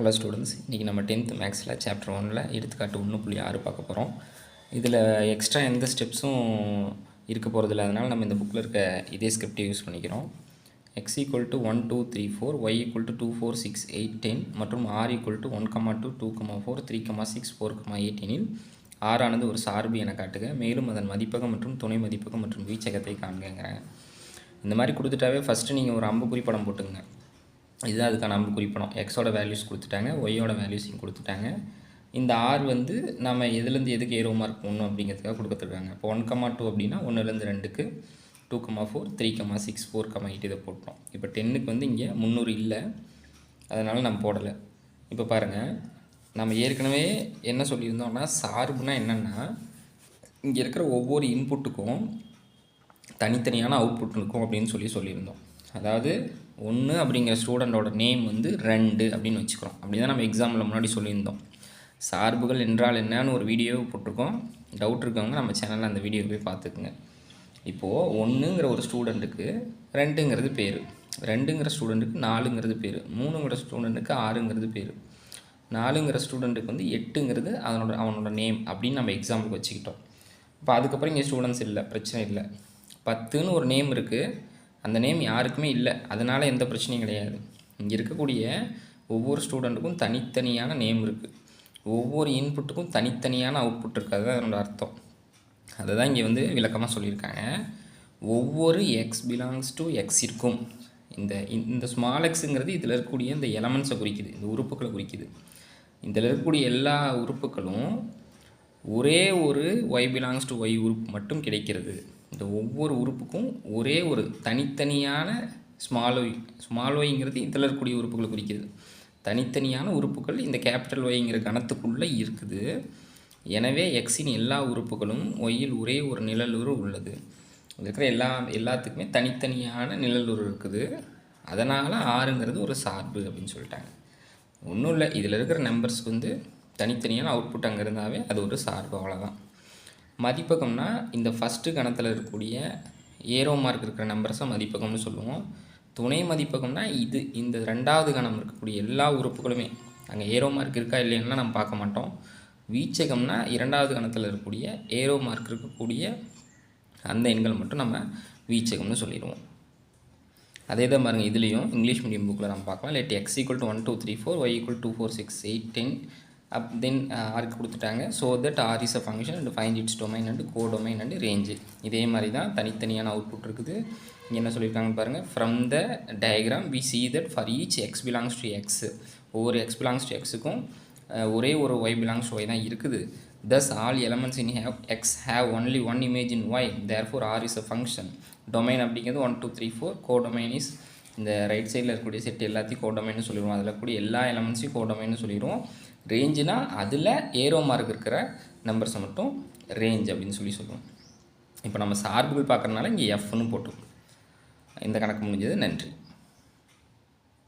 Hello students இன்றைக்கி நம்ம tenth மேக்ஸில் சாப்டர் ஒனில் எடுத்துக்காட்டு ஒன்று புள்ளி ஆறு பார்க்க போகிறோம் இதில் எக்ஸ்ட்ரா எந்த ஸ்டெப்ஸும் இருக்க போகிறதில்ல அதனால் நம்ம இந்த புக்கில் இருக்க இதே ஸ்கிரிப்டை யூஸ் பண்ணிக்கிறோம். X equal to one two three four Y equal to two four six eight ten மற்றும் R equal to one comma two two comma four three comma six four comma எயிட்டீனில் ஆறானது ஒரு சார்பு என காட்டுக மேலும் அதன் மதிப்பகம் மற்றும் துணை மதிப்பகம் மற்றும் வீச்சகத்தை காண்கிறேன் இந்த மாதிரி கொடுத்துட்டாவே ஃபஸ்ட்டு நீங்கள் ஒரு அம்புக்குறி படம் போட்டுங்க இதுதான் அதுக்கான நம்ம குறிப்பிடணும் எக்ஸோட வேல்யூஸ் கொடுத்துட்டாங்க ஒய்யோட வேல்யூஸையும் கொடுத்துட்டாங்க. இந்த ஆர் வந்து நம்ம எதுலேருந்து எதுக்கு ஏரோ மார்க் போடணும் அப்படிங்கிறதுக்காக கொடுத்துருக்காங்க இப்போ ஒன் கமா டூ அப்படின்னா ஒன்றுலேருந்து ரெண்டுக்கு two comma four three comma six four comma eight இதை போட்டோம். இப்போ டென்னுக்கு வந்து இங்கே முந்நூறு இல்லை. அதனால் நம்ம போடலை. இப்போ பாருங்கள் நம்ம ஏற்கனவே என்ன சொல்லியிருந்தோம்னா சார்புனா என்னென்னா இங்கே இருக்கிற ஒவ்வொரு இன்புட்டுக்கும் தனித்தனியான அவுட்புட் இருக்கும் அப்படின்னு சொல்லி சொல்லியிருந்தோம். அதாவது ஒன்று அப்படிங்கிற ஸ்டூடெண்டோட நேம் வந்து ரெண்டு அப்படின்னு வச்சுக்கிறோம். அப்படி தான் நம்ம எக்ஸாமில் முன்னாடி சொல்லியிருந்தோம். சார்புகள் என்றால் என்னன்னு ஒரு வீடியோ போட்டிருக்கோம். டவுட் இருக்கவங்க நம்ம சேனலில் அந்த வீடியோ போய் பார்த்துக்குங்க. இப்போது ஒன்றுங்கிற ஒரு ஸ்டூடெண்ட்டுக்கு ரெண்டுங்கிறது பேர். ரெண்டுங்கிற ஸ்டூடெண்ட்டுக்கு நாலுங்கிறது பேர். மூணுங்கிற ஸ்டூடெண்ட்டுக்கு ஆறுங்கிறது பேர். நாலுங்கிற ஸ்டூடெண்ட்டுக்கு வந்து எட்டுங்கிறது அதனோட அவனோட நேம் அப்படின்னு நம்ம எக்ஸாம்பிளுக்கு வச்சுக்கிட்டோம். இப்போ அதுக்கப்புறம் இங்கே ஸ்டூடெண்ட்ஸ் இல்லை பிரச்சனை இல்லை. பத்துன்னு ஒரு நேம் இருக்குது அந்த நேம் யாருக்குமே இல்லை. அதனால் எந்த பிரச்சனையும் கிடையாது. இங்கே இருக்கக்கூடிய ஒவ்வொரு ஸ்டூடெண்ட்டுக்கும் தனித்தனியான நேம் இருக்குது ஒவ்வொரு இன்புட்டுக்கும் தனித்தனியான அவுட்புட் இருக்காது தான் அதனோட அர்த்தம். அதை தான் இங்கே வந்து விளக்கமாக சொல்லியிருக்காங்க. ஒவ்வொரு எக்ஸ் பிலாங்ஸ் டு எக்ஸ் இருக்கும் இந்த இந்த ஸ்மால் எக்ஸுங்கிறது இதில் இருக்கக்கூடிய இந்த எலமெண்ட்ஸை குறிக்குது. இந்த உறுப்புகளை குறிக்குது. இதில் இருக்கக்கூடிய எல்லா உறுப்புகளும் ஒரே ஒரு ஒய் பிலாங்ஸ் டு ஒய் உறுப்பு மட்டும் கிடைக்கிறது. இந்த ஒவ்வொரு உறுப்புக்கும் ஒரே ஒரு தனித்தனியான ஸ்மால் ஒய் ஸ்மால் ஒய்ங்கிறது இதில் இருக்கக்கூடிய உறுப்புகளை குறிக்கிறது. தனித்தனியான உறுப்புகள் இந்த கேபிட்டல் ஒய்ங்கிற கணத்துக்குள்ளே இருக்குது. எனவே எக்ஸின் எல்லா உறுப்புகளும் ஒய்யில் ஒரே ஒரு நிழலுரு உள்ளது. இருக்கிற எல்லா எல்லாத்துக்குமே தனித்தனியான நிழலுரு இருக்குது. அதனால் ஆறுங்கிறது ஒரு சார்பு அப்படின்னு சொல்லிட்டாங்க. ஒன்றும் இல்லை இதில் இருக்கிற நம்பர்ஸ்க்கு வந்து தனித்தனியான அவுட்புட் அங்கே இருந்தாவே அது ஒரு சார்பு அவ்வளோதான் மதிப்பகம்னா இந்த ஃபஸ்ட்டு கணத்தில் இருக்கக்கூடிய ஏரோ மார்க் இருக்கிற நம்பர்ஸை மதிப்பகம்னு சொல்லுவோம். துணை மதிப்பகம்னா இது இந்த ரெண்டாவது கணம் இருக்கக்கூடிய எல்லா உறுப்புகளுமே. அங்கே ஏரோ மார்க் இருக்கா இல்லைன்னா நம்ம பார்க்க மாட்டோம். வீச்சகம்னா இரண்டாவது கணத்தில் இருக்கக்கூடிய ஏரோ மார்க் இருக்கக்கூடிய அந்த எண்கள் மட்டும் நம்ம வீச்சகம்னு சொல்லிடுவோம். அதே தான் பாருங்கள் இதுலேயும் இங்கிலீஷ் மீடியம் புக்கில் நம்ம பார்க்கலாம். Let X equal to one two three four Y equal two four six eight ten up then ஆருக்கு கொடுத்துட்டாங்க. So that R is a function and find its domain and codomain and range இதே மாதிரி தான் தனித்தனியான output இருக்குது. இங்கே என்ன சொல்லியிருக்காங்க பாருங்கள் from the diagram we see that for each X belongs to X ஒவ்வொரு எக்ஸ் பிலாங்ஸ் டு எக்ஸுக்கும் ஒரே ஒரு ஒய் பிலாங்ஸ் ஒய் தான் இருக்குது. Thus all elements in have X have only one image in Y therefore R is a function domain அப்படிங்கிறது one two three four codomain is இந்த right சைடில் இருக்கக்கூடிய set எல்லாத்தையும் கோடமைன்னு சொல்லிடுவோம். அதில் கூடிய எல்லா எலமெண்ட்ஸையும் கோடமைன்னு சொல்லிடுவோம். ரேஞ்சுனா அதில் ஏரோ மார்க் இருக்கிற நம்பர்ஸை மட்டும் ரேஞ்ச் அப்படின்னு சொல்லி சொல்லுவோம். இப்போ நம்ம சார்புகள் பார்க்குறதுனால இங்கே எஃப்னு போட்டுருக்கோம் இந்த கணக்கு முடிஞ்சது. நன்றி.